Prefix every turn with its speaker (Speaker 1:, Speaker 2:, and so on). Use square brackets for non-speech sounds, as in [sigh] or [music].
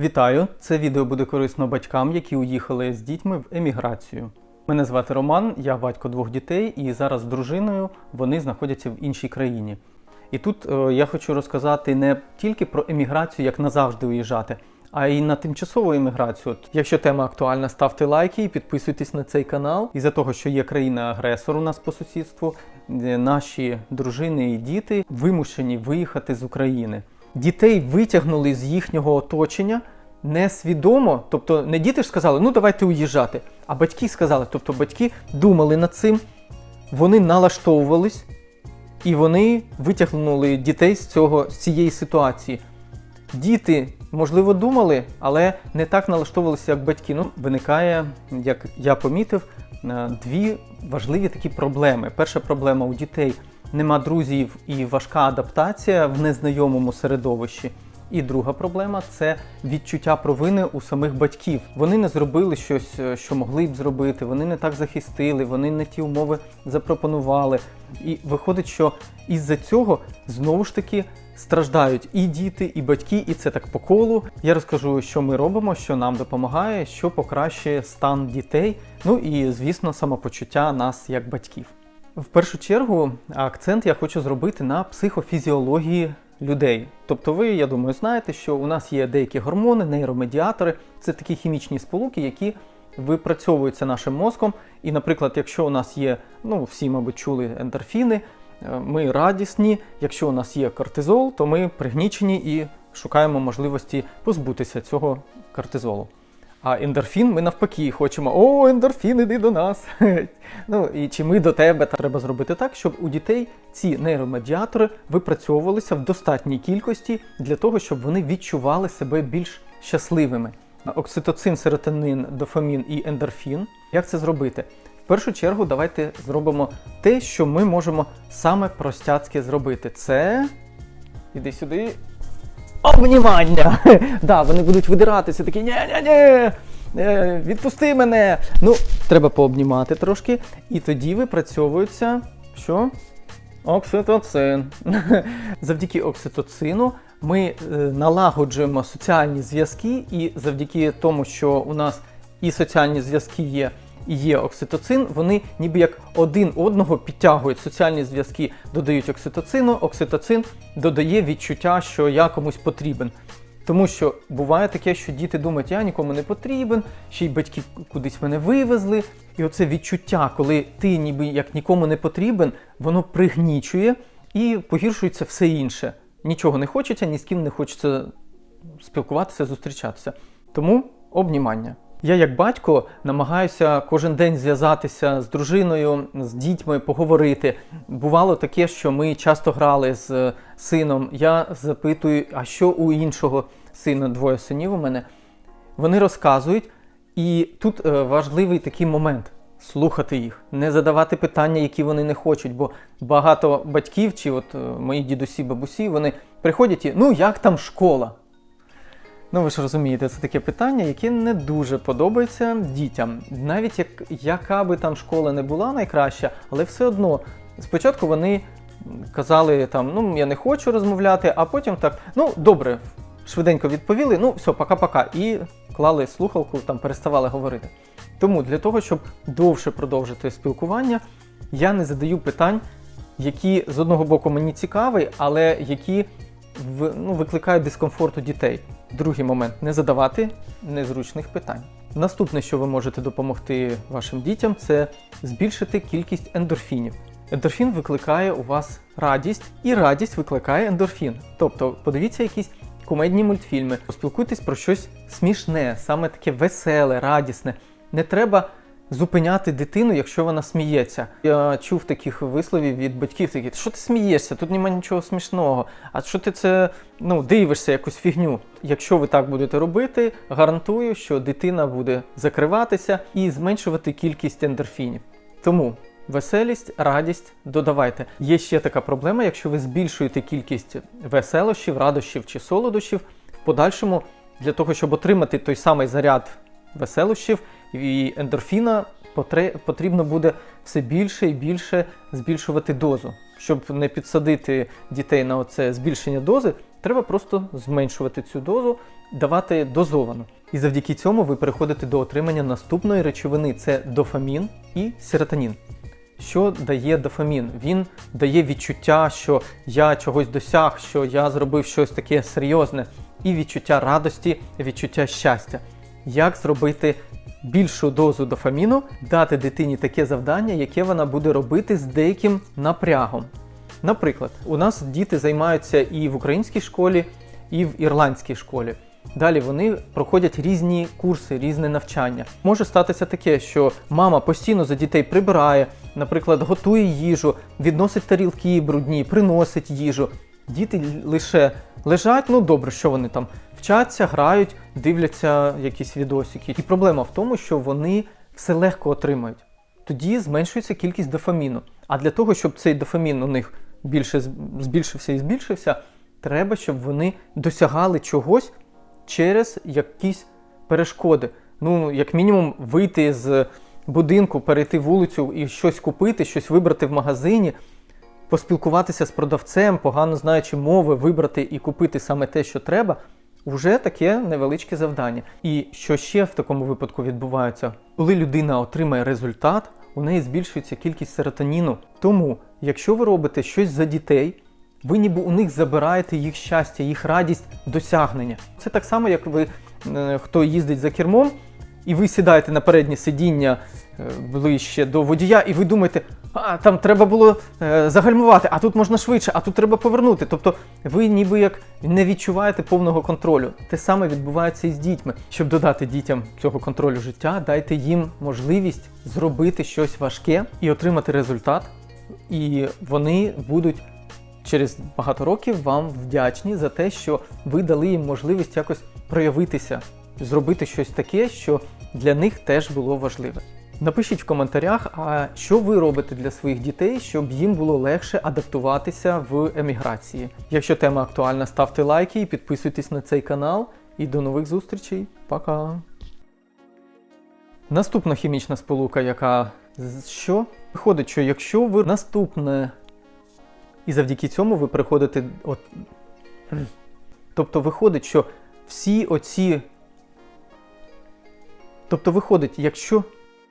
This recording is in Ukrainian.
Speaker 1: Вітаю! Це відео буде корисно батькам, які уїхали з дітьми в еміграцію. Мене звати Роман, я батько двох дітей, і зараз з дружиною вони знаходяться в іншій країні. І тут е, я хочу розказати не тільки про еміграцію, як назавжди уїжджати, а й на тимчасову еміграцію. Якщо тема актуальна, ставте лайки і підписуйтесь на цей канал. Із-за того, що є країна-агресор у нас по сусідству, е, наші дружини і діти вимушені виїхати з України. Дітей витягнули з їхнього оточення несвідомо, тобто не діти ж сказали, ну давайте уїжджати, а батьки сказали, тобто батьки думали над цим, вони налаштовувались і вони витягнули дітей з цього з цієї ситуації. Діти, можливо, думали, але не так налаштовувалися, як батьки. Ну, виникає, як я помітив, е, дві важливі такі проблеми. Перша проблема у дітей нема друзів і важка адаптація в незнайомому середовищі. І друга проблема це відчуття провини у самих батьків. Вони не зробили щось, е, що могли б зробити, вони не так захистили, вони не ті умови запропонували. І виходить, що із-за цього знову ж таки страждають і діти, і батьки, і це так по колу. Я розкажу, що ми робимо, що нам допомагає, що покращує стан дітей. Ну і звісно, самопочуття нас як батьків. В першу чергу акцент я хочу зробити на психофізіології людей. Тобто, ви, я думаю, знаєте, що у нас є деякі гормони, нейромедіатори, це такі хімічні сполуки, які випрацьовуються нашим мозком. І, наприклад, якщо у нас є, ну всі, мабуть, чули ендорфіни, е, ми радісні. Якщо у нас є кортизол, то ми пригнічені і шукаємо можливості позбутися цього кортизолу. А ендорфін ми навпаки хочемо: о, ендорфін, іди до нас. [laughs] ну і чи ми до тебе треба зробити так, щоб у дітей ці нейромедіатори випрацьовувалися в достатній кількості для того, щоб вони відчували себе більш щасливими. Окситоцин, серотонин, дофамін і ендорфін. Як це зробити? В першу чергу, давайте зробимо те, що ми можемо саме простяцьке зробити. Це іди сюди. Обнімання! [laughs] да, вони будуть видиратися, такі ні-ні-ні, е, відпусти мене. Ну, треба пообнімати трошки, і тоді випрацьовується що? Окситоцин. [laughs] Завдяки окситоцину ми е, налагоджуємо соціальні зв'язки, і завдяки тому, що у нас і соціальні зв'язки є, і є окситоцин, вони ніби як один одного підтягують соціальні зв'язки, додають окситоцину, окситоцин додає відчуття, що я комусь потрібен. Тому що буває таке, що діти думають, я нікому не потрібен, ще й батьки кудись мене вивезли. І оце відчуття, коли ти ніби як нікому не потрібен, воно пригнічує і погіршується все інше. Нічого не хочеться, ні з ким не хочеться спілкуватися, зустрічатися. Тому обнімання. Я, як батько, намагаюся кожен день зв'язатися з дружиною, з дітьми, поговорити. Бувало таке, що ми часто грали з сином. Я запитую, а що у іншого сина, двоє синів у мене. Вони розказують, і тут е, важливий такий момент слухати їх, не задавати питання, які вони не хочуть. Бо багато батьків, чи от е, мої дідусі, бабусі, вони приходять і ну як там школа? Ну, ви ж розумієте, це таке питання, яке не дуже подобається дітям. Навіть як яка би там школа не була найкраща, але все одно спочатку вони казали там, ну я не хочу розмовляти, а потім так, ну добре, швиденько відповіли, ну все, пока-пока. І клали слухалку, там переставали говорити. Тому для того, щоб довше продовжити спілкування, я не задаю питань, які з одного боку мені цікаві, але які ну, викликають дискомфорт у дітей. Другий момент не задавати незручних питань. Наступне, що ви можете допомогти вашим дітям, це збільшити кількість ендорфінів. Ендорфін викликає у вас радість, і радість викликає ендорфін. Тобто, подивіться якісь кумедні мультфільми, поспілкуйтесь про щось смішне, саме таке веселе, радісне. Не треба зупиняти дитину, якщо вона сміється. Я чув таких висловів від батьків, такі, що ти смієшся, тут немає нічого смішного. А що ти це ну, дивишся якусь фігню? Якщо ви так будете робити, гарантую, що дитина буде закриватися і зменшувати кількість ендорфінів. Тому веселість, радість додавайте. Є ще така проблема, якщо ви збільшуєте кількість веселощів, радощів чи солодощів, в подальшому для того, щоб отримати той самий заряд веселощів і ендорфіна, потрібно буде все більше і більше збільшувати дозу. Щоб не підсадити дітей на оце збільшення дози, Треба просто зменшувати цю дозу, давати дозовано. І завдяки цьому ви переходите до отримання наступної речовини це дофамін і серотонін. Що дає дофамін? Він дає відчуття, що я чогось досяг, що я зробив щось таке серйозне, і відчуття радості, відчуття щастя. Як зробити більшу дозу дофаміну, дати дитині таке завдання, яке вона буде робити з деяким напрягом. Наприклад, у нас діти займаються і в українській школі, і в ірландській школі. Далі вони проходять різні курси, різне навчання. Може статися таке, що мама постійно за дітей прибирає, наприклад, готує їжу, відносить тарілки брудні, приносить їжу. Діти лише лежать, ну добре, що вони там вчаться, грають, дивляться якісь відосики. І проблема в тому, що вони все легко отримають. Тоді зменшується кількість дофаміну. А для того, щоб цей дофамін у них більше збільшився і збільшився, треба, щоб вони досягали чогось через якісь перешкоди. Ну, як мінімум, вийти з будинку, перейти вулицю і щось купити, щось вибрати в магазині, поспілкуватися з продавцем, погано знаючи мови, вибрати і купити саме те, що треба. Вже таке невеличке завдання. І що ще в такому випадку відбувається? Коли людина отримає результат, у неї збільшується кількість серотоніну. Тому, якщо ви робите щось за дітей, ви ніби у них забираєте їх щастя, їх радість, досягнення. Це так само, як ви, е, хто їздить за кермом, і ви сідаєте на переднє сидіння ближче до водія, і ви думаєте, а там треба було е, загальмувати, а тут можна швидше, а тут треба повернути. Тобто ви ніби як не відчуваєте повного контролю. Те саме відбувається і з дітьми. Щоб додати дітям цього контролю життя, дайте їм можливість зробити щось важке і отримати результат. І вони будуть через багато років вам вдячні за те, що ви дали їм можливість якось проявитися, зробити щось таке, що для них теж було важливе. Напишіть в коментарях, а що ви робите для своїх дітей, щоб їм було легше адаптуватися в еміграції. Якщо тема актуальна, ставте лайки і підписуйтесь на цей канал. І до нових зустрічей. Пока! Наступна хімічна сполука, яка що? Виходить, що якщо ви наступне і завдяки цьому ви приходите. От... [clears throat] Тобто виходить, що всі оці. Тобто виходить, якщо